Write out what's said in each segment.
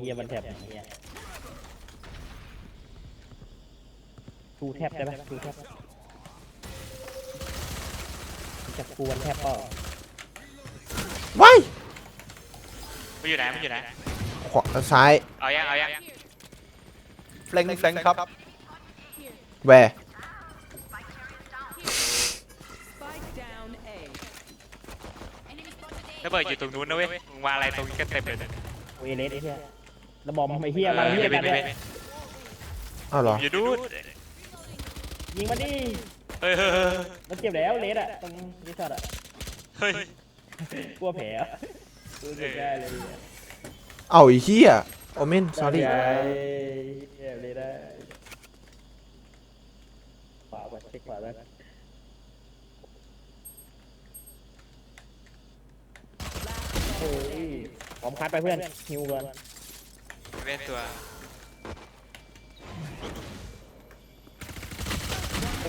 เฮียมันแทบเฮียทูแทบได้ไหมทูแทบจะกวนแทบเปล่าว้ายมันอยู่ไหนมันอยู่ไหนขวาซ้ายเอายังเอายังแฟลงแฟลงครับแวร์ Spike down A. ระเบิดอยู่ตรงนู้นนะเว้ยมึงวางอะไรตรงนี้ก็เต็มเลยเนี่ยเวเลสไอ้เฮีย ระบอมไอ้เฮียมาเฮียกันไม่เนี่ยไม่ไม่อ้าวเหรออยู่นู้นยิงมันดิเฮ้ยเฮ้ยเฮ้ยมันเจ็บแล้วเลสอะตรงรีสอร์ทอะเฮ้ยกลัวแผลอะรู้สึกได้เลยเอาไอ้เหี้ยโอเมน sorry ได้เฮียเลยได้ขวาก่อนเช็คขวาแล้วโอ้ยพร้อมคัดไปเพื่อนฮิวก่อน เว้นตัว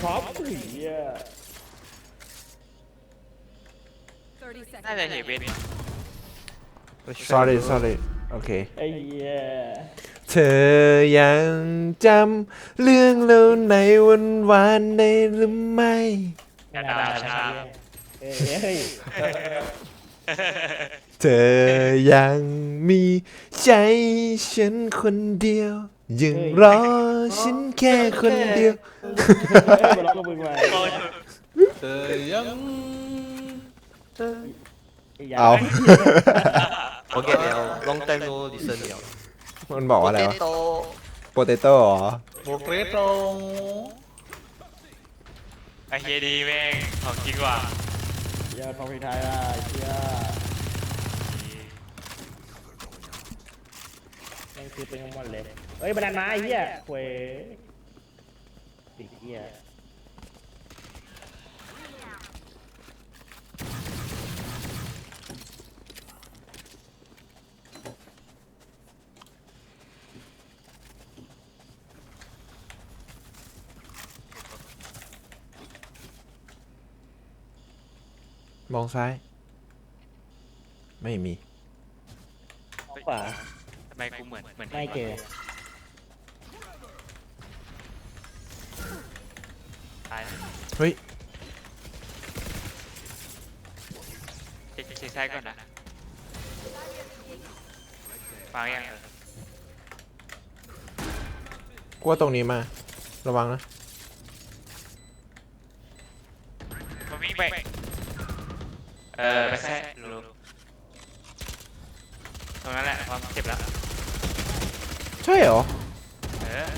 พร้อมอุ้ยเฮีย30 seconds. น่าจะเห็นเว้น sorry sorry โอเค ไอ้เฮียเธอยังจำเรื่องเราในวันวานได้หรือไม่อย่าด่าช้าเอ้ยเฮ้ย เธอยังมีใจฉันคนเดียว ยังรอฉันแค่คนเดียว มาล็อกกับมึงมาเธอยังเอา Forget liao, long time no listen liao. มันบอกว่าอะไรวะ Potato. โปเตโต้เหรอ โปรเกรสตรงไอเฮียดีแม่งของจริงว่ะเฮียทองพีไทยอะเฮียแม่ง คือเป็นทั้งหมดเลยเฮ้ยบันดาลมาไอ้เฮียเว้ยไอ้เฮียมองซ้าย ไม่มีขวาทำ ไมกูเหมือนเหมือนไม่เจอ ตายเฮ้ย เช็คเช็คซ้ายก่อนนะฟังยังเออกลัวตรงนี้มา ระวังนะ มันวิ่งไปเออไปแค่รู้ตรงนั้นแหละความเจ็บแล้ว ใช่เหรอ เออ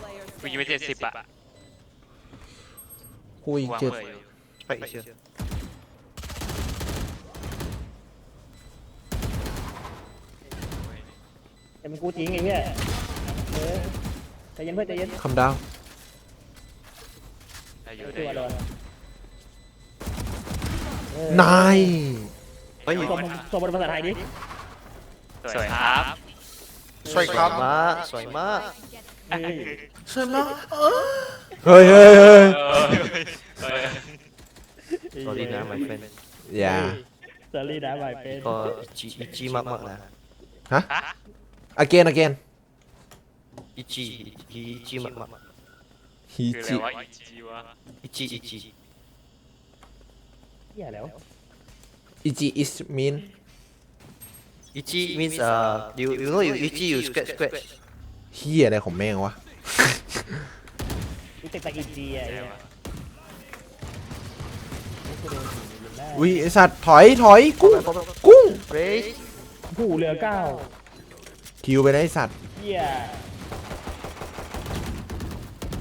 Player กูยิงไปเจ็ดสิบอะคุยกูวางเจ็ดเบอร์อยู่ Spike is here. แต่มันกูจริงไอ้เฮียเออใจเย็นเพื่อนใจเย็นคำดาว ได้อยู่ตัได้วอโดยู่นเออนาย เฮ้ย ส่งส่งเป็นภาษาไทยดิ สวยครับ สวยครับ มาสวยมากเฮ้ยใช่ไหมเฮ้ยเฮ้ยเฮ้ยเออเออ sorry นะ my friend อย่า สอรี่นะหมายเป็นก็อิจิอิจิมากมากๆนะฮะ again again อิจิอิจิมากมากฮิคืออะไรจิวะอีจีวะอิจิอิจิเฮียแล้ว อิจิ is mean อิจิ means uh you you know you อิจิ you scratch scratch เฮียอะไรของแม่งวะ รู้จักตะกินจีอะไอ้เดี๋เฮียวยนี่คือโดนยิงได้อุ้ยไอสัตว์ถอยถอยกุ้งกุ้ง raise ผู้เหลือเก้าคิวไปได้สัตว์เฮีย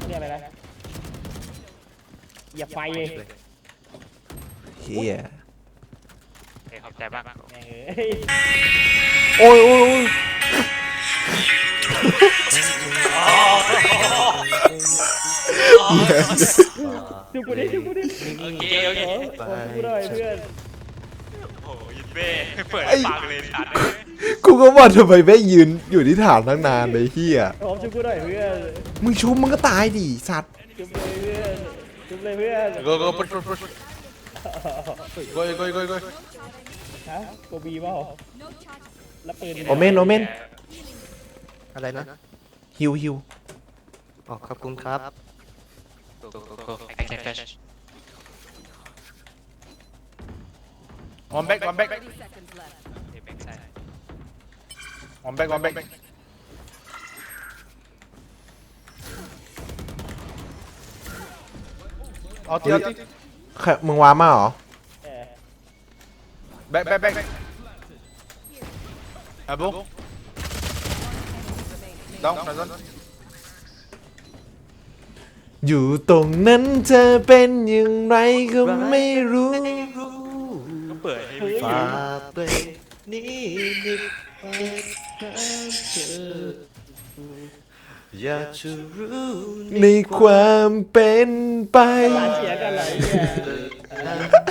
เรียกอะไรนะอย่าไฟเลยเฮียโอเคขอบ ใจมากแม่งเอ้ยโอ้ยโอ้ยโอ้ยดูกูดิดูกูดิโอเคโอเคขอกูหน่อยเพื่อนโอ้ยยินเบ้เปิดปากเลยสัตว์กูก็ว่าทำไมแม่งยืนอยู่ที่ฐานตั้งนานเลยเฮียพร้อมชุบกูหน่อยเพื่อนมึงชุบมึงก็ตายดิสัตว์ชุบเลยเพื่อนชุบเลยเพื่อน go go push push push go go go go ฮะโกบีเปล่าแล้วปืนโอเมนโอเมนอะไรนะฮิวฮิวอ๋อขอบคุณครับ Go, go, go, go. I can flash. one back one back 30 seconds left. Okay, backside. one back one back เอาตีเอาตีแค่มึงว้ามาเหรอเออ back back back อะบุ๊กดองดองอยู่ตรงนั้นเธอเป็นอย่างไรก็ไม่รู้ก็เปิดให้ฝากเพลงนี้นิดไปหาเธออยากจะรู้ในความเป็นไปหลานเสียกันเหรอไอ้เหี้ยถึง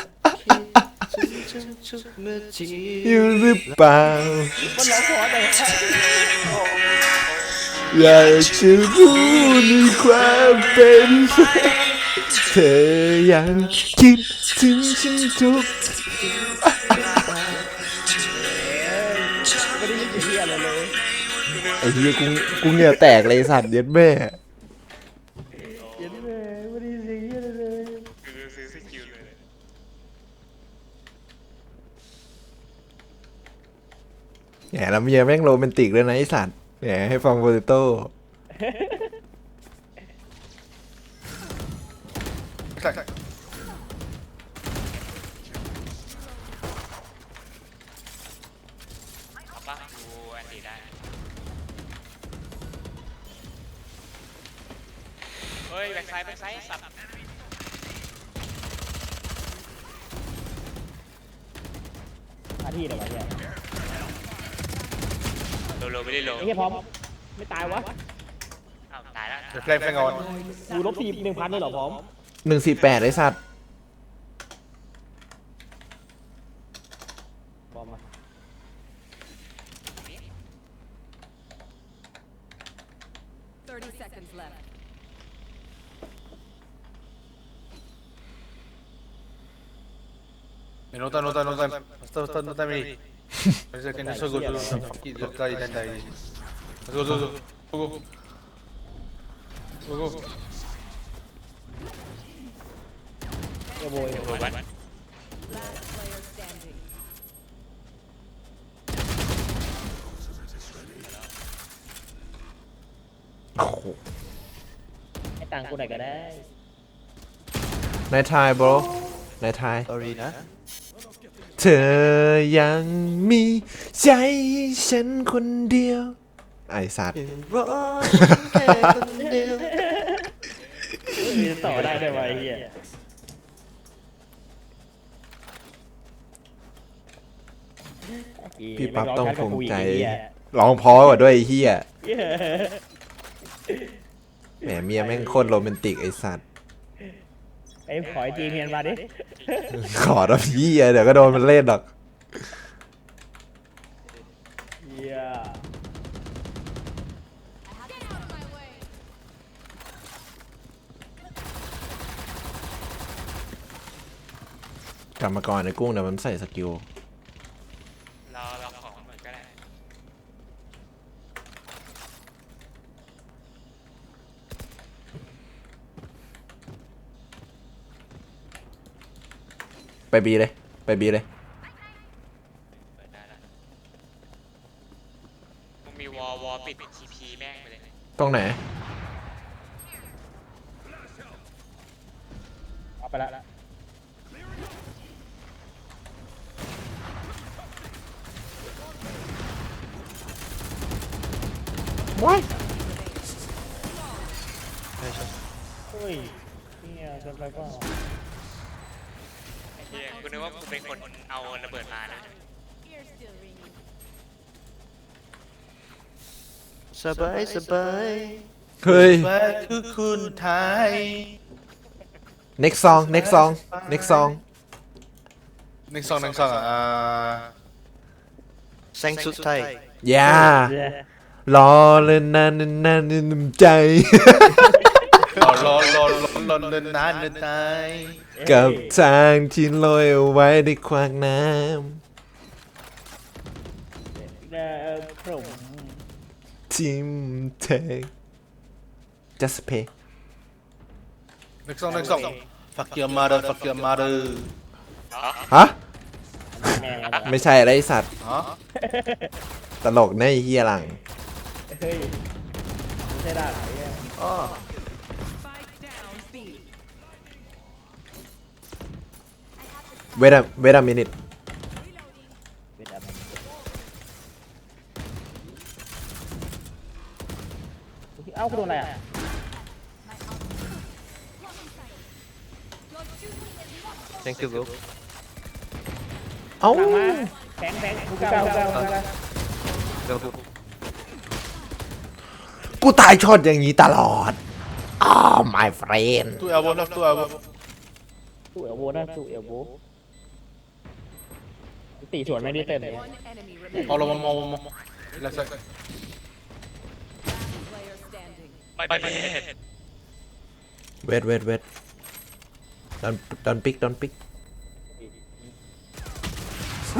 ทุกเมื่อทีอยู่หรือเปล่ามันร้องขอเลยอยากจะรู้ในความเป็นเธอยังคิดถึงฉันทุกไม่ได้ยินเสียงอะไรเลยไอ้เหี้ยกูกูเหงื่อแตกเลยสัตว์เย็ดแม่ เย็นเลยไม่ได้ยินเสียงเหี้ยอะไรเลย คือซื้อสกิลเลย แหมแล้วเมียแม่งโรแมนติกเลยนะไอสัตว์แหมให้ฟังโปเตโต้เอาปะกูอันตีได้เฮ้ยแบ็คไซด์แบ็คไซด์สับหน้าที่เดี๋ยววะเหี้ย โลโลไม่ได้โลไอ้เหี้ยพร้อม ไม่ตายวะอ้าวตายแล้วเดี๋ยวเพลงเพลงก่อนกูลบทีหนึ่งพันเลยเหรอพร้อมหนึ่งสี่แปดไอสัตว์บอมมา30 seconds left. เดี๋ยวโน้ตโน้ตโน้ตโน้ตโน้ตโน้ตไม่ดีไม่ใช่กันนี่สู้กูดู กี่ลูกใจดันใจสู้สู้สู้สู้สู้สู้เอโบยโลบัน Last player standing. โอ้โหให้ตังค์กูหน่อยก็ได้นายทาย bro นายทาย sorry นะ เธอยังมีใจให้ฉันคนเดียว ไอสัตว์รอฉันแค่คนเดียวมีต่อได้ด้วยวะไอ้เหี้ยพี่ปั๊บต้องภูมิใจไอ้เหี้ยร้องเพราะกว่าด้วยไอ้เฮียเหี้ยแหมเมียแม่งโคตรโรแมนติกไอสัตว์ ไอ้ขอไอจีเมียนมาดิขอรับเฮียเดี๋ยวก็โดนมันเล่นหรอกเหี้ยกลับมาก่อนไอ้กุ้งเดี๋ยวมันใส่สกิล รอรอของเหมือนก็ได้ ไปบีเลย ไปบีเลย เปิดได้แล้วมึงมีวอลวอลปิดทีพีแม่งไปเลย ตรงไหน เอาไปละว้ายเฮ้ยเนี่ยเกินไปเปล่าไอ้เหี้ยกู นึกว่ากูเป็นคนเอาระเบิดมานะ สบายสบายเฮ้ยแม่คือคุณไทย next song next song next song หนึ่งสองหนึ่งสองอ่าแซงสุดไทยอย่าเหี้ยรอเลยนานนานนานใจ รอรอรอรอเดินนานเดินตายกับทางที่ลอยเอาไว้ในขวากน้เอ่อผมำทิมแทง just pay Next song, next song. Fuck your mother, fuck your mother. ฮะ แม่งอะไม่ใช่อะไรไอ้สัตว์ตลกนะไอ้เฮียหลัง เฮ้ยไม่ใช่ด่าไหนอะอ๋อ down B. เวทเวทมินิทเป็นอะไรเอ้าคุณโดนอะไรอะ thank you bro เอ้าหลังมาแฝงแฝงกูเก้ากูเก้ากูเก้า go go กูตายช็อตอย่างนี้ตลอด อ้าว my friend Two elbow left, two elbow. ตู้เอลโบนะตู้เอลโบตีสวนไม่ได้เต้นเลย One enemy remaining. All of them, all of them. Left side. Player standing. ไม่ไม่ไม่เวทเวทเวทดอนดอนปิกดอนปิก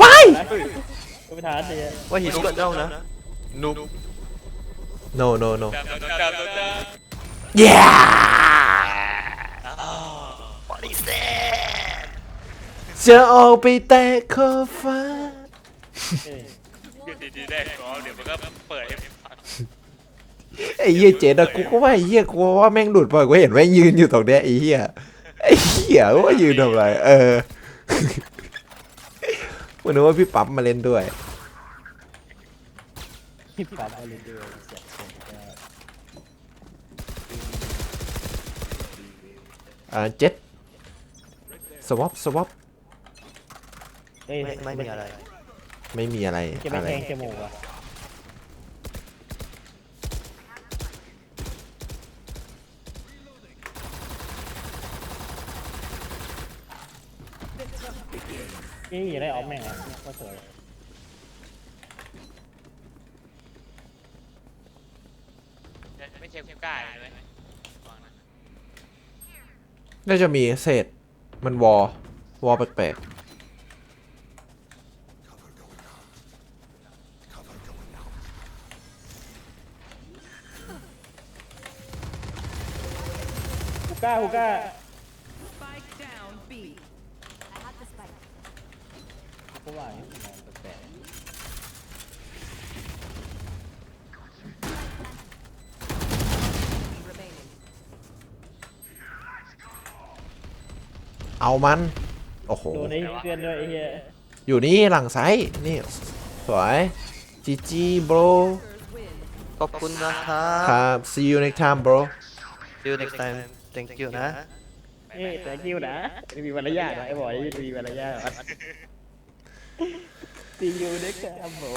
ว้าย ก็ไปทานเลย why he's got down นะ Noob. no no no ดาวดาวดาวดาว yeah what is that จะออกไปแตะขอบฟ้า อยู่ดีๆได้ของเดี๋ยวมันก็เปิดให้ฟังไอ้เหี้ยเจ๊ดอะกูก็ว่าไอ้เหี้ยกูว่าแม่งหลุดไปกูเห็นแม่งยืนอยู่ตรงเนี้ยไอ้เหี้ยไอ้เหี้ยว่ายืนทำไรเออ กูนึกว่าพี่ปั๊บมาเล่นด้วย พี่ปั๊บเอาเลยด้วยเสียเสีย อ่า เจ็ดสวอปสวอปเอ้ยไม่ไม่มีอะไรไม่มีอะไรจะไม่อะไรแทงจมูกอะนี่อย่าได้ออฟแม่งอะก็สวย ไม่ใช่คู่กล้าเลยฟังนะ น่าจะมีเศษมันวอวอแปลกฮูก้าฮูก้า Spike down B. ก็ว่าอย่างนี้มันแปลก Remaining. ๆ เอามัน โอ้โหๆโดนไอ้เพื่อนด้วยไอ้เหี้ยอยู่นี่หลังไซส์นี่ สวยจีจีโบร Win. ขอบคุณนะครับครับ see you next time bro see you next time thank you นะ เอ้ยแต่คิวนะมีมารยาทนะไอ้บอยมีมารยาท See you next time bro